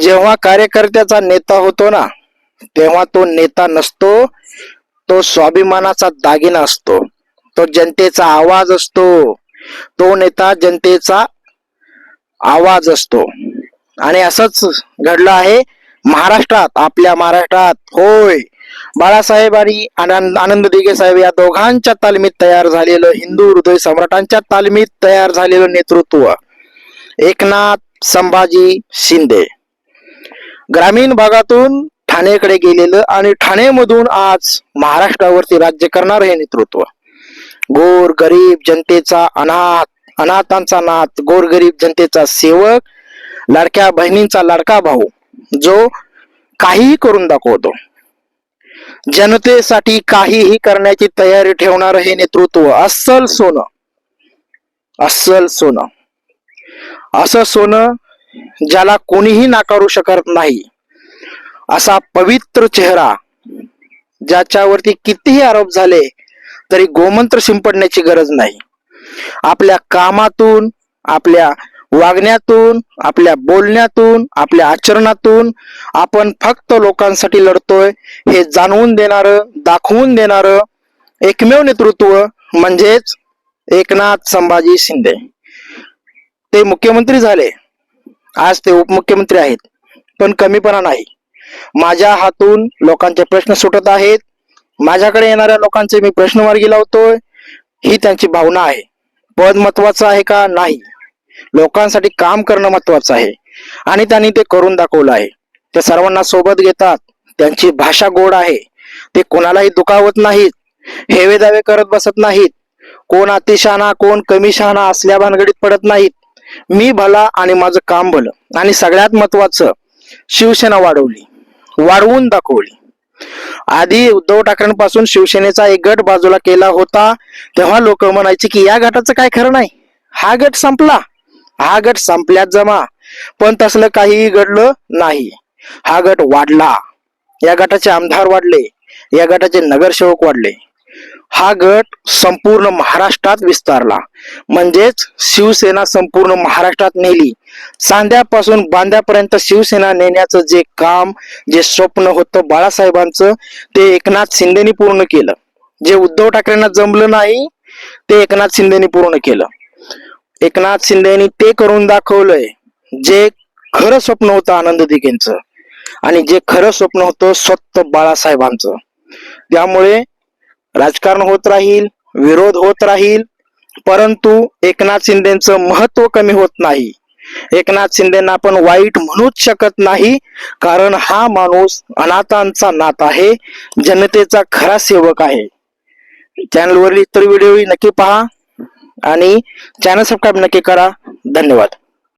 जेव्हा कार्यकर्त्याचा नेता होतो ना तेव्हा तो नेता नसतो तो स्वाभिमानाचा दागिना असतो. तो जनतेचा आवाज असतो. तो नेता जनतेचा आवाज असतो. आणि असंच घडलं आहे महाराष्ट्रात आपल्या महाराष्ट्रात. होय बाळासाहेब आणि आनंद आनंद दिघे साहेब या दोघांच्या तालमीत तयार झालेलं हिंदू हृदय सम्राटांच्या तालमीत तयार झालेलं नेतृत्व. एकनाथ संभाजी शिंदे. ग्रामीण भागातून ठाणेकडे गेलेलं आणि ठाणेमधून आज महाराष्ट्रावरती राज्य करणार हे नेतृत्व. गोर गरीब जनतेचा अनाथ अनाथांचा नाथ गोरगरीब जनतेचा सेवक लाडक्या बहिणींचा लाडका भाऊ जो काहीही करून दाखवतो. जनतेसाठी काहीही करण्याची तयारी ठेवणार हे नेतृत्व. अस्सल सोनं. अस्सल सोनं. असं सोनं ज्याला कोणीही नाकारू शकत नाही. असा पवित्र चेहरा ज्याच्यावरती कितीही आरोप झाले तरी गोमंत्र शिंपडण्याची गरज नाही. आपल्या कामातून आपल्या वागण्यातून आपल्या बोलण्यातून आपल्या आचरणातून आपण फक्त लोकांसाठी लढतोय हे जाणवून देणार दाखवून देणार एकमेव नेतृत्व म्हणजेच एकनाथ संभाजी शिंदे. ते मुख्यमंत्री झाले. आज ते उपमुख्यमंत्री आहेत पण कमीपणा नाही. माझ्या हातून लोकांचे प्रश्न सुटत आहेत. माझ्याकडे येणाऱ्या लोकांचे मी प्रश्न मार्गी लावतोय. ही त्यांची भावना आहे. पद महत्वाचं आहे का? नाही. लोकांसाठी काम करणं महत्वाचं आहे. आणि त्यांनी ते करून दाखवलं आहे. ते सर्वांना सोबत घेतात. त्यांची भाषा गोड आहे. ते कोणालाही दुखावत नाहीत. हेवे दावे करत बसत नाहीत. कोण अतिशहाणा कोण कमी शहाणा असल्या भानगडीत पडत नाहीत. मी भला आणि माझं काम भलं आणि सगळ्यात महत्वाचं शिवसेना वाढवली वाढवून दाखवली. आधी उद्धव ठाकरेंपासून शिवसेनेचा एक गट बाजूला केला होता तेव्हा लोक म्हणायचे की या गटाचं काय खरं नाही? हा गट संपला. हा गट संपल्यात जमा. पण तसलं काहीही घडलं नाही. हा गट वाढला. या गटाचे आमदार वाढले. या गटाचे नगरसेवक वाढले. हा गट संपूर्ण महाराष्ट्रात विस्तारला. म्हणजेच शिवसेना संपूर्ण महाराष्ट्रात नेली. सांध्यापासून बांध्यापर्यंत शिवसेना नेण्याचं जे काम जे स्वप्न होतं बाळासाहेबांचं ते एकनाथ शिंदेनी पूर्ण केलं. जे उद्धव ठाकरेंना जमलं नाही ते एकनाथ शिंदेनी पूर्ण केलं. एकनाथ शिंदेनी ते करून दाखवलंय जे खरं स्वप्न होतं आनंद दिघेंचं आणि जे खरं स्वप्न होतं स्वतः बाळासाहेबांचं. त्यामुळे राजकारण होत राहील विरोध होत राहील परंतु एकनाथ शिंदेचं महत्त्व कमी होत नाही. एकनाथ शिंदेना आपण वाईट म्हणूच शकत नाही कारण हा माणूस अनाथांचा नात आहे जनतेचा खरा सेवक आहे. चॅनलवरील इतर व्हिडिओ नक्की पहा आणि चॅनल सबस्क्राईब नक्की करा. धन्यवाद.